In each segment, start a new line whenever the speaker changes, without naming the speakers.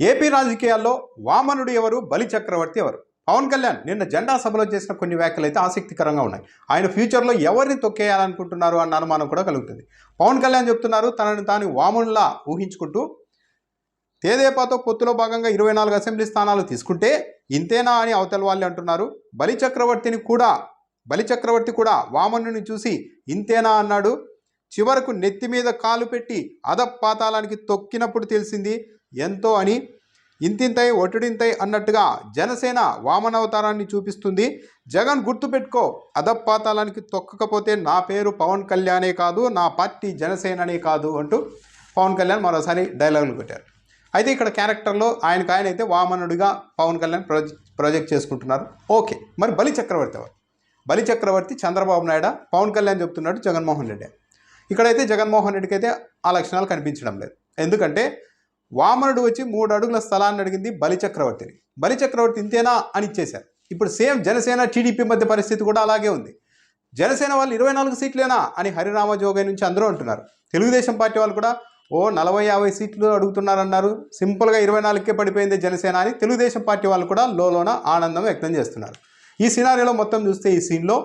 AP రాజకీయాల్లో వామనుడు ఎవరు? బలి చక్రవర్తి ఎవరు? పవన్ కళ్యాణ్ నిన్న జెండా సభలో చేసిన కొన్ని వ్యాఖ్యలు అయితే ఆసక్తికరంగా ఉన్నాయి. ఆయన ఫ్యూచర్లో ఎవరిని తొక్కేయాలనుకుంటున్నారు అన్న అనుమానం కూడా కలుగుతుంది. పవన్ కళ్యాణ్ చెప్తున్నారు తనని తాను వామనులా ఊహించుకుంటూ తేదేపాతో పొత్తులో భాగంగా ఇరవై నాలుగు అసెంబ్లీ స్థానాలు తీసుకుంటే ఇంతేనా అని అవతల వాళ్ళు అంటున్నారు. బలి చక్రవర్తిని కూడా బలి చక్రవర్తి కూడా వామనుని చూసి ఇంతేనా అన్నాడు. చివరకు నెత్తి మీద కాలు పెట్టి అధపాతాలానికి తొక్కినప్పుడు తెలిసింది ఎంతో అని ఇంతింతై ఒటిడింతై అన్నట్టుగా జనసేన వామనవతారాన్ని చూపిస్తుంది. జగన్ గుర్తుపెట్టుకో అదపాతాలానికి తొక్కకపోతే నా పేరు పవన్ కళ్యాణే కాదు నా పార్టీ జనసేననే కాదు అంటూ పవన్ కళ్యాణ్ మరోసారి డైలాగులు కొట్టారు. అయితే ఇక్కడ క్యారెక్టర్లో ఆయనకు ఆయన అయితే వామనుడిగా పవన్ కళ్యాణ్ ప్రొజెక్ట్ ప్రొజెక్ట్ చేసుకుంటున్నారు. ఓకే మరి బలి చక్రవర్తి ఎవరు? బలి చక్రవర్తి చంద్రబాబు నాయుడు? పవన్ కళ్యాణ్ చెప్తున్నాడు జగన్మోహన్ రెడ్డి. ఇక్కడైతే జగన్మోహన్ రెడ్డికి అయితే ఆ లక్షణాలు కనిపించడం లేదు. ఎందుకంటే వామనుడు వచ్చి మూడు అడుగుల స్థలాన్ని అడిగింది బలి బలిచక్రవర్తి బలి చక్రవర్తి ఇంతేనా అని ఇచ్చేశారు. ఇప్పుడు సేమ్ జనసేన టీడీపీ మధ్య పరిస్థితి కూడా అలాగే ఉంది. జనసేన వాళ్ళు ఇరవై నాలుగు సీట్లేనా అని హరిరామ జోగయ్య నుంచి అందరూ అంటున్నారు. తెలుగుదేశం పార్టీ వాళ్ళు కూడా ఓ నలభై యాభై సీట్లు అడుగుతున్నారన్నారు. సింపుల్గా ఇరవై నాలుగుకే పడిపోయింది జనసేన అని తెలుగుదేశం పార్టీ వాళ్ళు కూడా లోలోన ఆనందం వ్యక్తం చేస్తున్నారు. ఈ సినారియోలో మొత్తం చూస్తే ఈ సీన్లో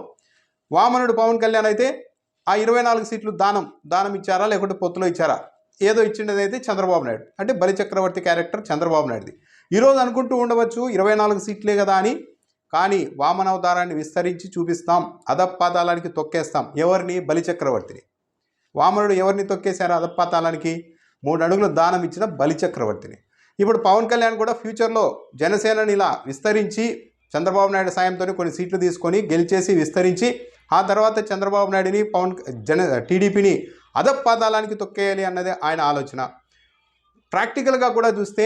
వామనుడు పవన్ కళ్యాణ్ అయితే ఆ ఇరవై నాలుగు సీట్లు దానం దానం ఇచ్చారా లేకుంటే పొత్తులో ఇచ్చారా? ఏదో ఇచ్చిండేది అయితే చంద్రబాబు నాయుడు. అంటే బలి చక్రవర్తి క్యారెక్టర్ చంద్రబాబు నాయుడుది. ఈరోజు అనుకుంటూ ఉండవచ్చు ఇరవై నాలుగు సీట్లే కదా అని. కానీ వామనవతారాన్ని విస్తరించి చూపిస్తాం అధపాతాళానికి తొక్కేస్తాం ఎవరిని? బలిచక్రవర్తిని వామనుడు ఎవరిని తొక్కేశారు అధపాతాళానికి? మూడు అడుగులు దానం ఇచ్చిన బలి చక్రవర్తిని. ఇప్పుడు పవన్ కళ్యాణ్ కూడా ఫ్యూచర్లో జనసేనని ఇలా విస్తరించి చంద్రబాబు నాయుడు సాయంతో కొన్ని సీట్లు తీసుకొని గెలిచేసి విస్తరించి ఆ తర్వాత చంద్రబాబు నాయుడిని పవన్ జన టీడీపీని అధపాతాళానికి తొక్కేయాలి అన్నదే ఆయన ఆలోచన. ప్రాక్టికల్గా కూడా చూస్తే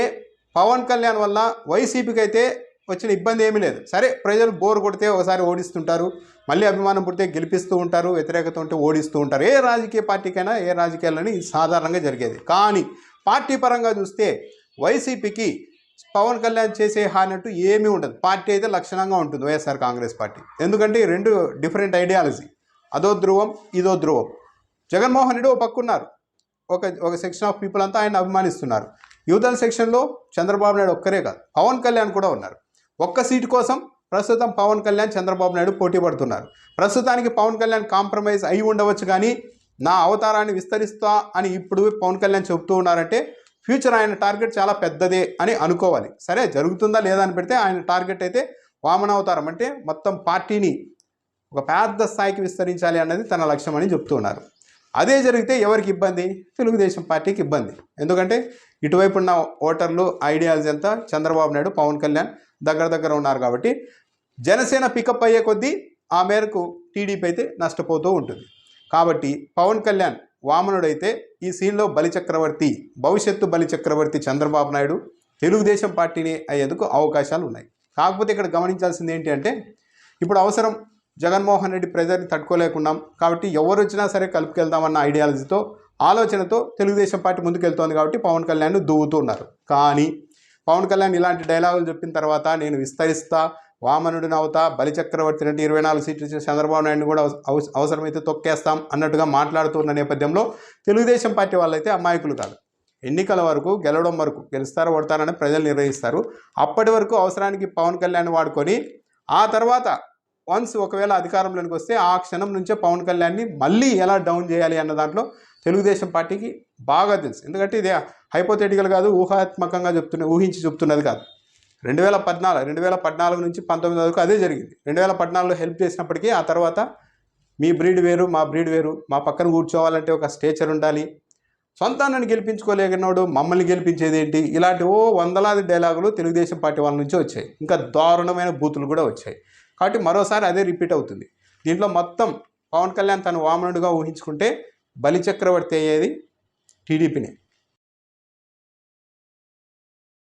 పవన్ కళ్యాణ్ వల్ల వైసీపీకి అయితే వచ్చిన ఇబ్బంది ఏమీ లేదు. సరే ప్రజలు బోర్ కొడితే ఒకసారి ఓడిస్తుంటారు మళ్ళీ అభిమానం పుడితే గెలిపిస్తూ ఉంటారు వ్యతిరేకత ఉంటే ఓడిస్తూ ఉంటారు. ఏ రాజకీయ పార్టీకైనా ఏ రాజకీయాలని సాధారణంగా జరిగేది. కానీ పార్టీ పరంగా చూస్తే వైసీపీకి పవన్ కళ్యాణ్ చేసే హాని అంటూ ఏమీ ఉండదు. పార్టీ అయితే లక్షణంగా ఉంటుంది వైఎస్ఆర్ కాంగ్రెస్ పార్టీ. ఎందుకంటే రెండు డిఫరెంట్ ఐడియాలజీ. అదో ధ్రువం ఇదో ధ్రువం జగన్మోహన్ రెడ్డి ఒక పక్కున్నారు ఒక ఒక సెక్షన్ ఆఫ్ పీపుల్ అంతా ఆయన అభిమానిస్తున్నారు. యువతల సెక్షన్లో చంద్రబాబు నాయుడు ఒక్కరే కాదు పవన్ కళ్యాణ్ కూడా ఉన్నారు. ఒక్క సీటు కోసం ప్రస్తుతం పవన్ కళ్యాణ్ చంద్రబాబు నాయుడు పోటీ పడుతున్నారు. ప్రస్తుతానికి పవన్ కళ్యాణ్ కాంప్రమైజ్ అయి ఉండవచ్చు కానీ నా అవతారాన్ని విస్తరిస్తా అని ఇప్పుడు పవన్ కళ్యాణ్ చెబుతూ ఉన్నారంటే ఫ్యూచర్ ఆయన టార్గెట్ చాలా పెద్దదే అని అనుకోవాలి. సరే జరుగుతుందా లేదా అని పెడితే ఆయన టార్గెట్ అయితే వామనావతారం అంటే మొత్తం పార్టీని ఒక పెద్ద స్థాయికి విస్తరించాలి అన్నది తన లక్ష్యం అని చెప్తూ ఉన్నారు. అదే జరిగితే ఎవరికి ఇబ్బంది? తెలుగుదేశం పార్టీకి ఇబ్బంది. ఎందుకంటే ఇటువైపు ఉన్న ఓటర్లు ఐడియాలజీ అంతా చంద్రబాబు నాయుడు పవన్ కళ్యాణ్ దగ్గర దగ్గర ఉన్నారు కాబట్టి జనసేన పికప్ అయ్యే కొద్దీ ఆ మేరకు టీడీపీ అయితే నష్టపోతూ ఉంటుంది. కాబట్టి పవన్ కళ్యాణ్ వామనుడైతే ఈ సీన్లో బలి చక్రవర్తి భవిష్యత్తు బలి చక్రవర్తి చంద్రబాబు నాయుడు తెలుగుదేశం పార్టీని అయ్యేందుకు అవకాశాలు ఉన్నాయి కాకపోతే ఇక్కడ గమనించాల్సింది ఏంటి అంటే ఇప్పుడు అవసరం జగన్మోహన్ రెడ్డి ప్రెజర్ని తట్టుకోలేకున్నాం. కాబట్టి ఎవరు వచ్చినా సరే కలుపుకెళ్దామన్న ఐడియాలజీతో ఆలోచనతో తెలుగుదేశం పార్టీ ముందుకెళ్తోంది కాబట్టి పవన్ కళ్యాణ్ దువ్వుతూ ఉన్నారు. కానీ పవన్ కళ్యాణ్ ఇలాంటి డైలాగులు చెప్పిన తర్వాత నేను విస్తరిస్తా వామనుడిని అవుతా బలిచక్రవర్తి అంటే ఇరవై నాలుగు సీట్లు ఇచ్చిన చంద్రబాబు నాయుడు కూడా అవస- అవసరమైతే తొక్కేస్తాం అన్నట్టుగా మాట్లాడుతున్న నేపథ్యంలో తెలుగుదేశం పార్టీ వాళ్ళైతే అమాయకులు కాదు. ఎన్నికల వరకు గెలవడం వరకు గెలుస్తారో ఓడతారని ప్రజలు నిర్ణయిస్తారు. అప్పటి వరకు అవసరానికి పవన్ కళ్యాణ్ వాడుకొని ఆ తర్వాత వన్స్ ఒకవేళ అధికారంలోనికి వస్తే ఆ క్షణం నుంచే పవన్ కళ్యాణ్ని మళ్ళీ ఎలా డౌన్ చేయాలి అన్న దాంట్లో తెలుగుదేశం పార్టీకి బాగా తెలుసు. ఎందుకంటే ఇది హైపోథెటికల్ కాదు ఊహాత్మకంగా చెప్తున్న ఊహించి చెప్తున్నది కాదు. రెండు వేల పద్నాలుగు రెండు వేల పద్నాలుగు నుంచి పంతొమ్మిది వరకు అదే జరిగింది. రెండు వేల పద్నాలుగులో హెల్ప్ చేసినప్పటికీ ఆ తర్వాత మీ బ్రీడ్ వేరు మా బ్రీడ్ వేరు మా పక్కన కూర్చోవాలంటే ఒక స్టేచర్ ఉండాలి. సొంతాన్ని గెలిపించుకోలేకున్నాడు మమ్మల్ని గెలిపించేది ఏంటి? ఇలాంటి ఓ వందలాది డైలాగులు తెలుగుదేశం పార్టీ వాళ్ళ నుంచి వచ్చాయి. ఇంకా దారుణమైన బూతులు కూడా వచ్చాయి. కాబట్టి మరోసారి అదే రిపీట్ అవుతుంది. దీంట్లో మొత్తం పవన్ కళ్యాణ్ తను వామనుడిగా ఊహించుకుంటే బలి చక్రవర్తి అయ్యేది టీడీపీనే.